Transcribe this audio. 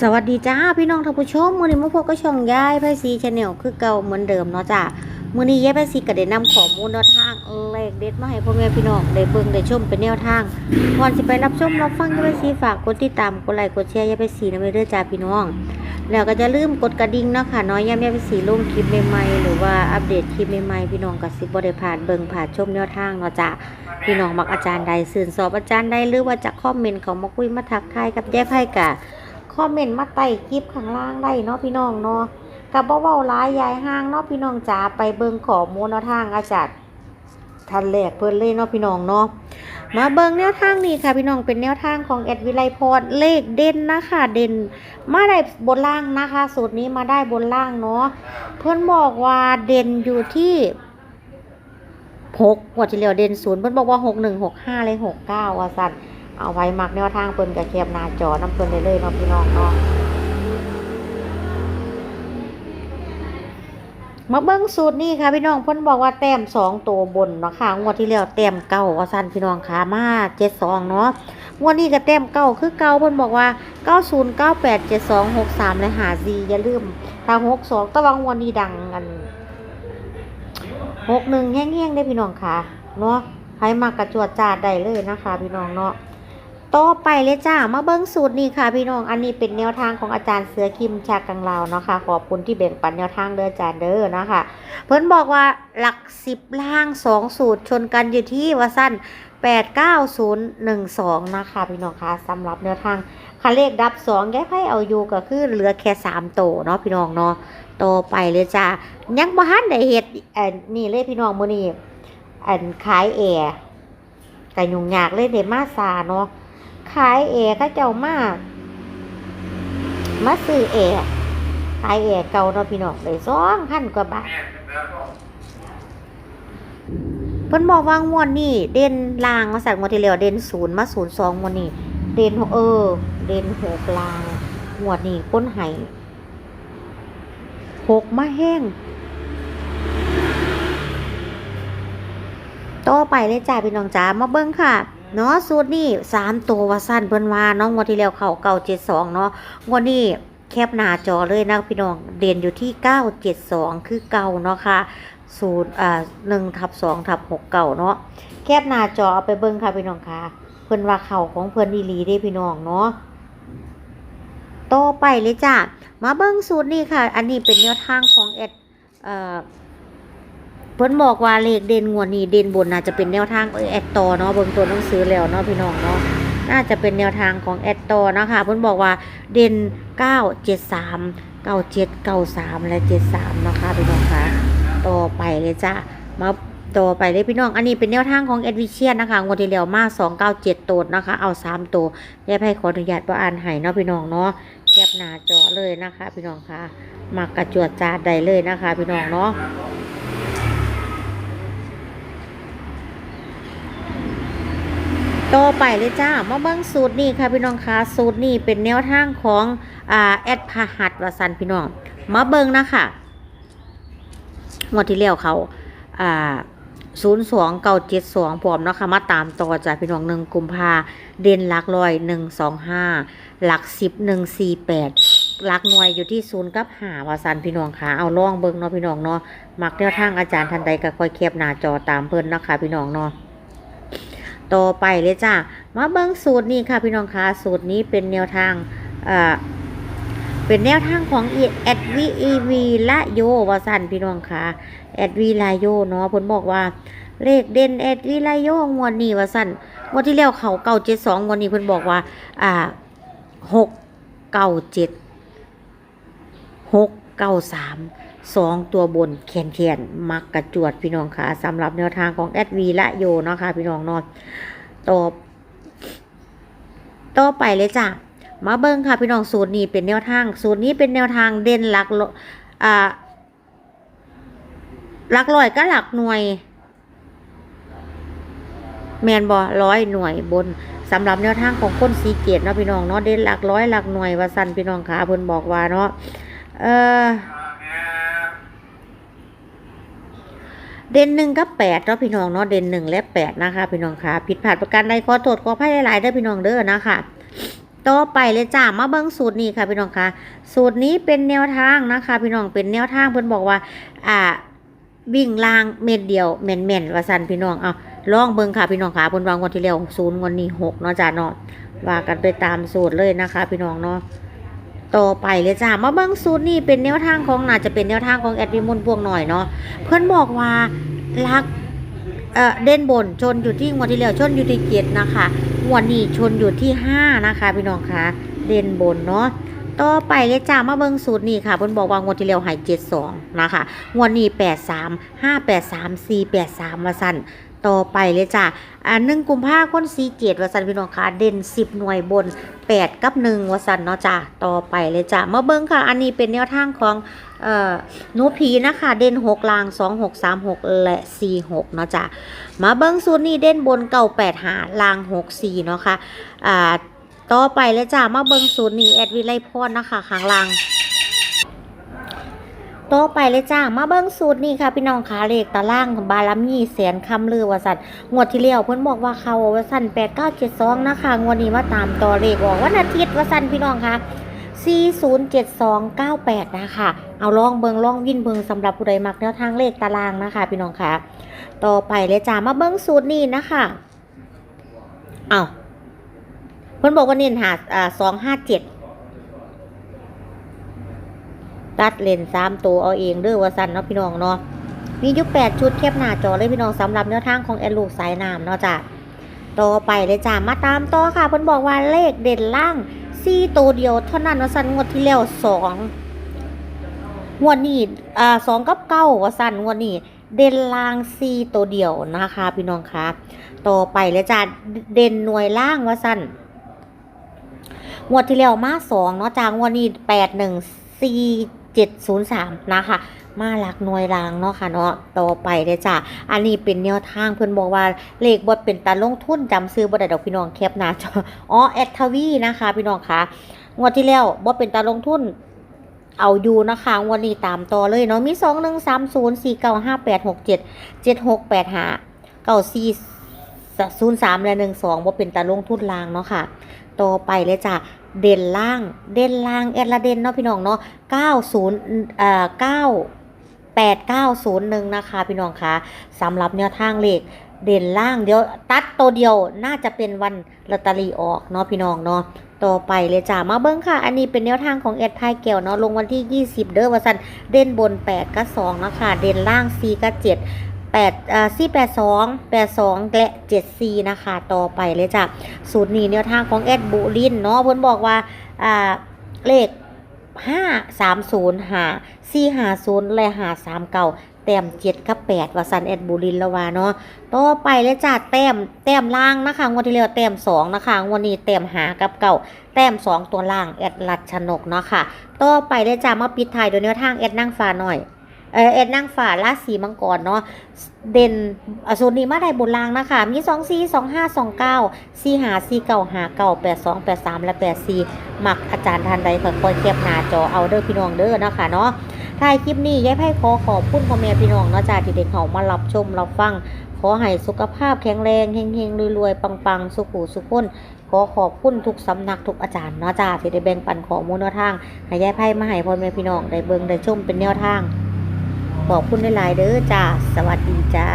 สวัสดีจ้าพี่น้องท่านผู้ชมมือนี้มาพบกับช่องยายไพซีชาแนลคือเก่าเหมือนเดิมเนาะจ้ามือนี้ยายไพซีก็ได้นำข้อมูลแนวทางเลขเด็ดมาให้พ่อแม่พี่น้องได้เบิ่งได้ชมเป็นแนวทางก่อนสิไปรับชมรับฟังยายไพซีฝากกดติดตามกดไลค์กดแชร์ยายไพซีนำไปเด้อจ้าพี่น้อง แล้วก็จะลืมกดกระดิ่งเนาะค่ะน้อยยามยายไพซีลงคลิปใหม่ๆหรือว่าอัปเดตคลิปใหม่ๆพี่น้องก็สิบ่ได้ผ่านเบิ่งผ่านชมแนวทางเนาะจ้าพี่น้องมักอาจารย์ใดสื่นสอบอาจารย์ใดหรือว่าจะคอมเมนต์เขามาคุยมาทักทายกับยายไพกะ คอมเมนต์มาใต้คลิปข้างล่างได้เนาะพี่น้องเนาะกับเบาๆร้ายยายห้างเนาะพี่น้องจ๋าไปเบิ่งขอมูลแนวทางอาจารย์ทันแรกเพิ่นเลยเนาะพี่น้องเนาะมาเบิ่งแนวทางนี้ค่ะพี่น้องเป็นแนวทางของแอดวิไลพรเลขเด่นนะคะเด่น มาได้บนล่างนะคะสูตรนี้มาได้บนล่างเนาะเพื่อนบอกว่าเด่นอยู่ที่หกหัวที่เหลียวเด่นศูนย์เพื่อนบอกว่าหกหนึ่งหกห้าเลยหกเก้าว่าสั่น เอาไว้มักแนวทางเพิ่นกับแคบหน้าจอน้ำเพิ่นได้เลยเนาะพี่น้องเนาะมาเบิ้งสูตรนี้ค่ะพี่น้องเพิ่นบอกว่าแต้มสองตัวบนเนาะค่ะงวดที่แล้วแต้มเก้าว่าสั้นพี่น้องค่ะมาเจ็ดสองเนาะงวดนี้ก็แต้มเก้าคือเก้าเพิ่นบอกว่าเก้าศูนย์เก้าแปดเจ็ดสองหกสามและหาซีอย่าลืมทางหกสองตะวังวันนี้ดังกันหกหนึ่งแห้งๆได้พี่น้องค่ะเนาะใครมากระจวดจาดได้เลยนะคะ พี่น้องเนาะ ต่อไปเลยจ้า มาเบิ้งสูตรนี่ค่ะ พี่น้อง อันนี้เป็นแนวทางของอาจารย์เสือคิมชากังลาวเนาะค่ะ ขอบคุณที่แบ่งปันแนวทางเด้ออาจารย์เด้อนะคะ เพิ่นบอกว่าหลักสิบล่างสองสูตรชนกันอยู่ที่ว่าสั้นแปดเก้าศูนย์หนึ่งสองนะคะพี่น้องคะสำหรับแนวทางคันเลขดับสองแก้ไพ่เอาอยู่ก็คือเหลือแค่สามโตเนาะพี่น้องเนาะโตไปเลยจ้ายังบ่ทันได้เฮ็ดเอ่อนี่เลยพี่น้องมื้อนี้อันขายแอร์ก็ยุ่งยากเลยเดมาซาเนาะ ขายเอเข้าเจ้ามากมาซื้อเอขายเอเก่าเนาะพี่น้องเลยสองพันกว่าบาทเพิ่นบอกว่างวดนี้เด่นลางมาสั่งงวดที่แล้วเด่นศูนย์มาศูนย์สองวดนี้เด่นหกเออ เด่นหกลางงวดนี้ก้นไห้หกมาแห้งต่อไปเลยจ้าพี่น้องจ๋ามาเบิ้งค่ะ เนาะสูตรนี่สามตัวว่าสั้นเพิ่นว่าเน้องวันที่แล้วเขาเก้าเจ็ดสองเนาะงวันนี้แคบหน้าจอเลยนะพี่น้องเด่นอยู่ที่เก้าเจ็ดสองคือเก่าเนาะค่ะสูตรอ่าหนึ่งทับสองทับหกเก่าเนาะแคบหน้าจอเอาไปเบิ้งค่ะพี่น้องค่ะ เพิ่นว่าเข่าของเพิ่นอีหลีได้พี่น้องเนาะต่อไปเลยจ้ามาเบิ้งสูตรนี่ค่ะ อันนี้เป็นแนวทางของแอดเอ่อ เพิ่นบอกว่าเลขเด่นงวดนี้เด่นบนน่าจะเป็นแนวทางเออแอดต่อเนาะเบิ่งตัวหนังสือแล้วเนาะพี่น้องเนาะน่าจะเป็นแนวทางของแอดต่อนะคะเพิ่นบอกว่าเด่น 9 7 3 9 7 9 3 และ 73 นะคะพี่น้องคะต่อไปเลยจ้ามาต่อไปเลยพี่น้อง อันนี้เป็นแนวทางของแอดวิเชียนนะคะงวดที่แล้วมา297ตัวนะคะ เอา 3 ตัวแยกให้ขออนุญาตว่าอ่านให้เนาะพี่น้องเนาะแคปหน้าจอเลยนะคะ พี่น้องคะมากระจวดจาดได้เลยนะคะ พี่น้องเนาะ ต่อไปเลยจ้ามาเบิ้งสูตรนี้ค่ะพี่น้องคะสูตรนี้เป็นแนวทางของอ่าแอดพาหัดวสันพี่น้องมาเบิ้งนะคะงวดที่แล้วเขาอ่าศูนย์สองเก้าเจ็ดสองพร้อมเนาะคะมาตามต่อจากพี่น้องหนึ่งกุมภาเด่นหลักร้อยหนึ่งสองห้าหลักสิบหนึ่งสี่แปดหลักหน่วยอยู่ที่ศูนย์กับหาวาสันพี่น้องคะเอาล่องเบิ้งเนาะพี่น้องเนาะมักแนวทางอาจารย์ทันใดก็ค่อยแคบหน้าจอตามเพิ่นนะคะพี่น้องเนาะ ต่อไปเลยจ้ามาเบิ้งสูตรนี้ค่ะพี่น้องคะสูตรนี้เป็นแนวทางอ่าเป็นแนวทางของแอดวีอีวีละโยวาสันพี่น้องคะแอดวีลาโยเนาะเพิ่นบอกว่าเลขเด่นแอดวีลาโยงวดนี้วาสันงวดที่แล้วเขาเก้าเจ็ดสองงวดนี้เพิ่นบอกว่าอ่าหกเก้าเจ็ดหกเก้าสาม สองตัวบนแขนแขนมักกระจวดพี่น้องค่ะสำหรับแนวทางของแอดวีละโยเนาะค่ะพี่น้องเนาะต่อต่อไปเลยจ้ะมาเบิ้งค่ะพี่น้องสูตรนี้เป็นแนวทางสูตรนี้เป็นแนวทางเด่นหลักอ่าหลักร้อยก็หลักหน่วย แมนบอร้อยหน่วยบนสำหรับแนวทางของคนสีเกตเนาะพี่น้องเนาะเด่นหลักร้อยหลักหน่วยว่าสันพี่น้องค่ะเพิ่นบอกว่าเนาะเออ เด่นหนึ่งกับแปดเนาะพี่น้องเนาะเด่นหนึ่งและแปดนะคะ พี่น้องค่ะผิดพลาดประการใดขอโทษขอภัยหลายๆเด้อพี่น้องเด้อนะคะต่อไปเลยจ้ามาเบิ่งสูตรนี้ค่ะพี่น้องคะสูตรนี้เป็นแนวทางนะคะ พี่น้องเป็นแนวทางเพิ่นบอกว่า อ่าวิ่งลางเม็ดเดียวแม่นๆว่าซั่นพี่น้องเอาลองเบิ่งค่ะพี่น้องค่ะเพิ่นวางงวดที่แล้ว0งวดนี้6เนาะจ้าเนาะว่ากันไปตามสูตรเลยนะคะ พี่น้องเนาะ ต่อไปเลยจ้ามาเบิ่งสูตรนี้เป็นแนวทางของน่าจะเป็นแนวทางของแอดมินมนต์พวงหน่อยเนาะเพิ่อนบอกว่าลักเอ่อเด่นบนชนอยู่ที่งวดที่แล้วชนอยู่ที่เจ็ดนะคะงวดนี้ชนอยู่ที่ห้านะคะพี่น้องคะเด่นบนเนาะต่อไปเลยจ้ามาเบิ่งสูตรนี้ค่ะเพิ่นบอกว่างวดที่แล้วให้72นะคะงวดนี้83 583 483ว่าสั่น ต่อไปเลยจ้ะอ่าหนึ่งกุมภาคนสีเจ็ดวสันพี่น้องค่ะเด่น10หน่วยบน8กับ1ว่าสั่นเนาะจ้ะต่อไปเลยจ้ะมาเบิ่งค่ะ อันนี้เป็นแนวทางของเอ่อหนูผีนะคะ เด่น6ลาง2 6 3 6และ4 6เนาะจ้ะมาเบิ่งสูตรนี้เด่นบนเก่า8หาลาง6 4เนาะค่ะอ่าต่อไปเลยจ้ะมาเบิ่งสูตรนี้แอดวิไลพรนะคะข้างล่าง ต่อไปเลยจ้า มาเบิ้งสูตรนี่ค่ะ พี่น้องขาเลขตารางบารมีแสนคำลือว่าสันงวดที่แล้วเพิ่นบอกว่าเขาวสันแปดเก้าเจ็ดสองนะคะงวดนี้มาตามต่อเลขบอกวันอาทิตย์วสันพี่น้องค่ะสี่ศูนย์เจ็ดสองเก้าแปดนะคะ เอาล่องเบิงล่องวินเบิงสำหรับผู้ใดมักแนวทางเลขตารางนะคะ พี่น้องค่ะ ต่อไปเลยจ้ามาเบิ้งสูตรนี่นะคะเอาเพิ่นบอกว่าเน้นหาอ่าสองห้าเจ็ด ตัดเลนสามตัวเอาเองเด้อว่าสันเนาะพี่น้องเนาะมียุคแปดชุดแคบหน้าจอเลยพี่น้องสำหรับแนวทางของแอดลูกสายน้ำเนาะจ้ะต่อไปเลยจ้ามาตามต่อค่ะเพิ่นบอกว่าเลขเด่นล่างสี่ตัวเดียวเท่านั้นว่าสันงวดที่แล้วสองงวดนี้อ่าสองกับเก้าว่าสันงวดนี้เด่นล่างสี่ตัวเดียวนะคะพี่น้องคะต่อไปเลยจ้าเด่นหน่วยล่างว่าสันงวดที่แล้วมาสองเนาะจ้างวดนี้แปดหนึ่งสี่ 703 นะคะมาหลักหน่วยรางเนาะค่ะเนาะต่อไปเลยจ้ะอันนี้เป็นแนวทางเพิ่อนบอกว่าเลขบดเป็นตาลงทุนจำซื้อบ่ได้ดอกพี่น้องแคปหน้าจออ๋อแอดทวีนะคะ พี่น้องคะงวดที่แล้วบ่เป็นตาลงทุนเอาอยู่นะคะงวันนี้ตามต่อเลยเนาะมี2 1 3 0 4 9 5 8 6 7 7 6 8 5 9 4 0 3และ1 2บ่เป็นตาลงทุนลางเนาะค่ะ ต่อไปเลยจ้ะ เด่นล่าง เด่นล่างแอดละเด่นเนาะพี่น้องเนาะ90เอ่อ9 8901นะคะพี่น้องคะสำหรับแนวทางเลขเด่นล่างเดี๋ยวตัดตัวเดียวน่าจะเป็นวันลอตเตอรี่ออกเนาะพี่น้องเนาะต่อไปเลยจ้ามาเบิ้งค่ะ อันนี้เป็นแนวทางของแอดพายแก้วเนาะลงวันที่ 20 เด้อว่าสันเด่นบน 8กับ2นะคะเด่นล่าง 4กับ7 8อ่า4 8 2 8 2แปดสองและ7 4นะคะ ต่อไปเลยจ้ะสูตรนี้แนวทางของแอดบุรินเนาะเพิ่นบอกว่าอ่าเลข5 3 0 5 4 5 0และ5 3 9แต้ม7กับ8ว่าสันแอดบุรินล้วว่าเนาะต่อไปเลยจ้ะแต้มแต้มล่างนะคะงวดที่แล้วแต้ม2นะคะงวดนี้แต้มหากับเก่าแต้ม2ตัวล่างแอดลัดชนกเนาะค่ะต่อไปเลยจ้ะมาปิดท้ายโดยแนวทางแอดนั่งฟ้าหน่อย เออเอ็ดนั่งฝ่าราศีมังกรเนาะเด่นอส่วนนี้มาได้บนรางนะคะ มีสองสี่สองห้าสองเก้าสี่หาสี่เก้าหาเก้าแปดสองแปดสามและแปดสี่มักอาจารย์ทันใดค่อยๆเก็บหน้าจอเอาเด้อพี่น้องเด้อนะคะเนาะท้ายคลิปนี้ยายไพ่ขอขอบคุณพ่อแม่พี่น้องเนาะจ้าที่เด็กเขามารับชมรับฟัง ขอให้สุขภาพแข็งแรงเฮงๆรวยๆปังๆ สุขุสุขคนขอขอบคุณทุกสำนักทุกอาจารย์เนาะจ้าที่ได้แบ่งปันข้อมูลแนวทางให้ยายไพ่มาให้พ่อแม่พี่น้องได้เบิ่งได้ชมเป็นแนวทาง ขอบคุณหลายๆเด้อจ้า สวัสดีจ้า